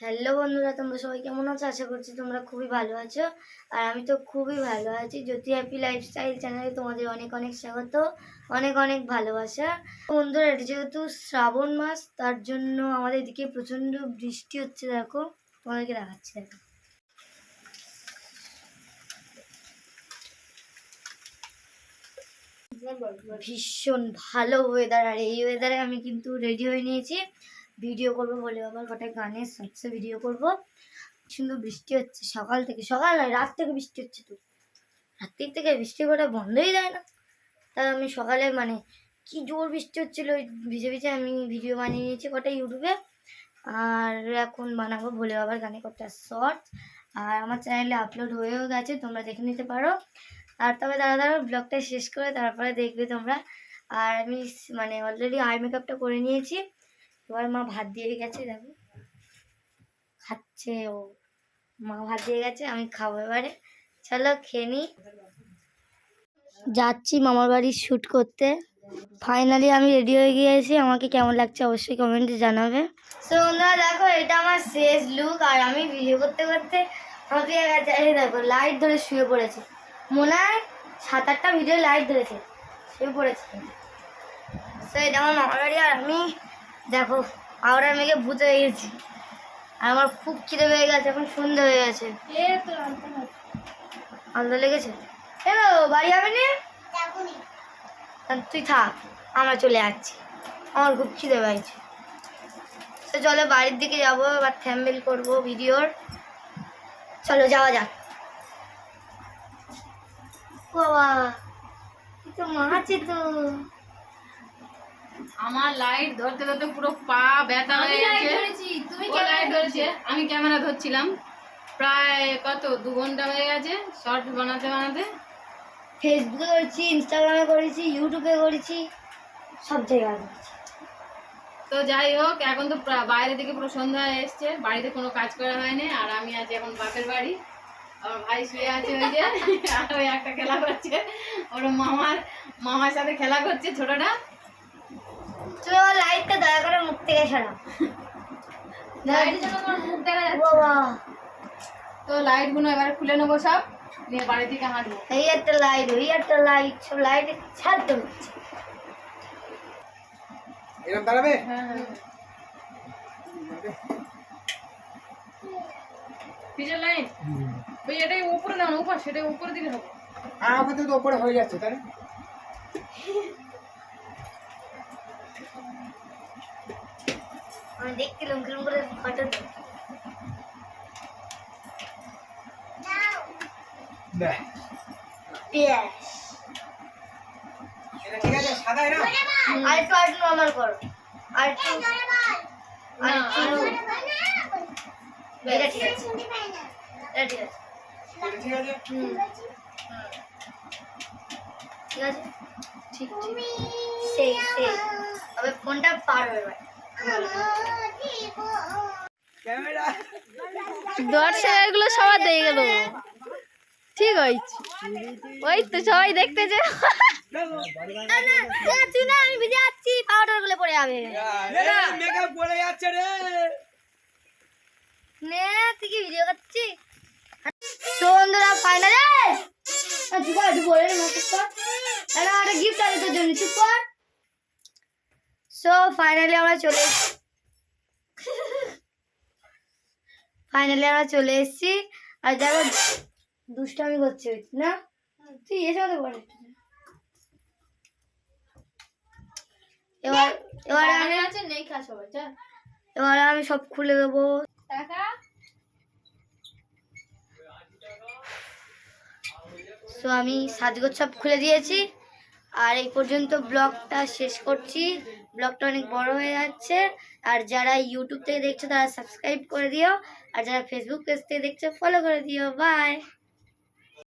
Hello বন্ধুরা, তোমরা সবাই কেমন আছো? আশা করছি তোমরা খুবই ভালো আছো। আর আমি তো খুবই ভালো আছি। জ্যোতি হ্যাপি লাইফস্টাইল চ্যানেলে তোমাদের অনেক অনেক স্বাগত, অনেক অনেক ভালোবাসা। বন্ধুরা, এটা যেহেতু শ্রাবণ মাস, তার জন্য আমাদের এদিকে প্রচণ্ড বৃষ্টি হচ্ছে, দেখো। তোমাদেরকে দেখাচ্ছি, দেখো। ভীষণ ভালো ওয়েদার আর এই ওয়েদারে আমি কিন্তু রেডি হয়ে নিয়েছি। ভিডিও করব বলে আবার কটা গানের শর্টসে ভিডিও করব। সুন্দর বৃষ্টি হচ্ছে, সকাল থেকে, সকাল নয়, রাত থেকে বৃষ্টি হচ্ছে তো। রাত্রির থেকে বৃষ্টি কটা বন্ধই দেয় না। তাই আমি সকালে মানে কি জোর বৃষ্টি হচ্ছিল, ওই ভিজে ভিজে আমি ভিডিও বানিয়ে নিয়েছি কটা ইউটিউবে। আর এখন বানাবো ভোলে বাবার গানে কটা শর্টস আর আমার চ্যানেলে আপলোড হয়েও গেছে, তোমরা দেখে নিতে পারো। আর তবে দাদা দাদা, ব্লগটা শেষ করে তারপরে দেখবে তোমরা। আর আমি মানে অলরেডি আই মেকআপটা করে নিয়েছি। এবার মা ভাত দিয়ে গেছে, দেখো। খাচ্ছে ও। মা ভাত দিয়ে গেছে, আমি খাব এবারে। চলো খেয়ে নিই যাচ্ছি মামার বাড়ি শ্যুট করতে। ফাইনালি আমি রেডি হয়ে গিয়েছি। আমাকে কেমন লাগছে অবশ্যই কমেন্টে জানাবে। তো বন্ধুরা, দেখো, এটা আমার শেষ লুক আর আমি ভিডিও করতে করতে গেছে এই দেখো লাইট ধরে শুয়ে পড়েছে। মনে হয় সাত আটটা ভিডিও লাইট ধরেছে। শুয়ে পড়েছে। তো এটা আমার মামার বাড়ি। আর আমি দেখো আওড়া মেঘে ভূত হয়ে গেছি আমার খুব খিদে পেয়ে গেছে, এখন সন্ধে হয়ে গেছে। আলাদা লেগেছে? কেন বাড়ি যাবে না? তুই থাক, আমরা চলে যাচ্ছি। আমার খুব খিদে পেয়েছে। তো চলো, বাড়ির দিকে যাব, এবার থ্যাম্বেল করব ভিডিওর। চলো, যাওয়া যাক। বাবা তো মা আছে তো। আমার লাইট ধরতে ধরতে পুরো পা ব্যথা হয়ে গেছে। তুমি ও লাইট ধরেছে? আমি ক্যামেরা ধরছিলাম। প্রায় কত? দু ঘণ্টা হয়ে গেছে শর্ট বানাতে বানাতে। ফেসবুকে করেছি ইনস্টাগ্রামে করেছি ইউটিউবে করেছি সব জায়গায় করেছি। তো যাই হোক এখন তো বাইরে থেকে পুরো সন্ধ্যা হয়ে এসছে। বাড়িতে কোনো কাজ করা হয়নি আর আমি আছি এখন বাপের বাড়ি। আমার ভাই শুয়ে আছে ওই যে আর ওই একটা খেলা করছে। ওর মামার মামার সাথে খেলা করছে ছোটটা। থেকে সরাও লাইটের জন্য তোমার মুখ দেখা যাচ্ছে। বাবা। তো লাইটগুলো এবার খুলে নেব সব নিয়ে বাড়ি থেকে হাঁটবো। এই একটা লাইট ওই একটা লাইট সব লাইট ছাড়তে হচ্ছে এরকম দাঁড়াবে? পিছন লাইন ওই এটাই উপরে দাও না উপর সেটাই উপরে দিলে হবে। হ্যাঁ আমাদের তো ওপরে হয়ে যাচ্ছে তাই? আমি দেখছিলাম কিরম করে ফটো ঠিক আছে সাদা না? আর একটু আর নর্মাল করো। আর একটু আর একটু এটা ঠিক আছে। এটা ঠিক আছে। ঠিক আছে? ঠিক আছে। ঠিক ঠিক সেই সেই। তবে ফোনটা পার হয়ে দর্শক এগুলো সবার দিয়ে গেল ঠিক হয়েছে। ওই তো সবাই দেখতেছে আমি ভিজে যাচ্ছি পাউডারগুলো পড়ে যাবে। মেকআপ পড়ে যাচ্ছে রে। নে তুই কি ভিডিও করছিস? তো বন্ধুরা ফাইনালে চুপ কর একটু বলে নে চুপ কর একটা গিফট আছে তোর জন্য চুপ কর। সো ফাইনালি আমরা চলে ফাইনালি আমরা চলে এসেছি। আর দেখো দুষ্টামি করছে না? তুই এসে আমাদের বলে। এবার এবার আমি আছে নেই খা সবাই এবার আমি সব খুলে দেবো। টাকা? তো আমি সাজগোজ সব খুলে দিয়েছি। আর এই পর্যন্ত ব্লগটা শেষ করছি। ব্লগটা অনেক বড় হয়ে যাচ্ছে। আর যারা ইউটিউব থেকে দেখছ, তারা সাবস্ক্রাইব করে দিও। আর যারা ফেসবুক পেজ থেকে দেখছ ফলো করে দিও। বাই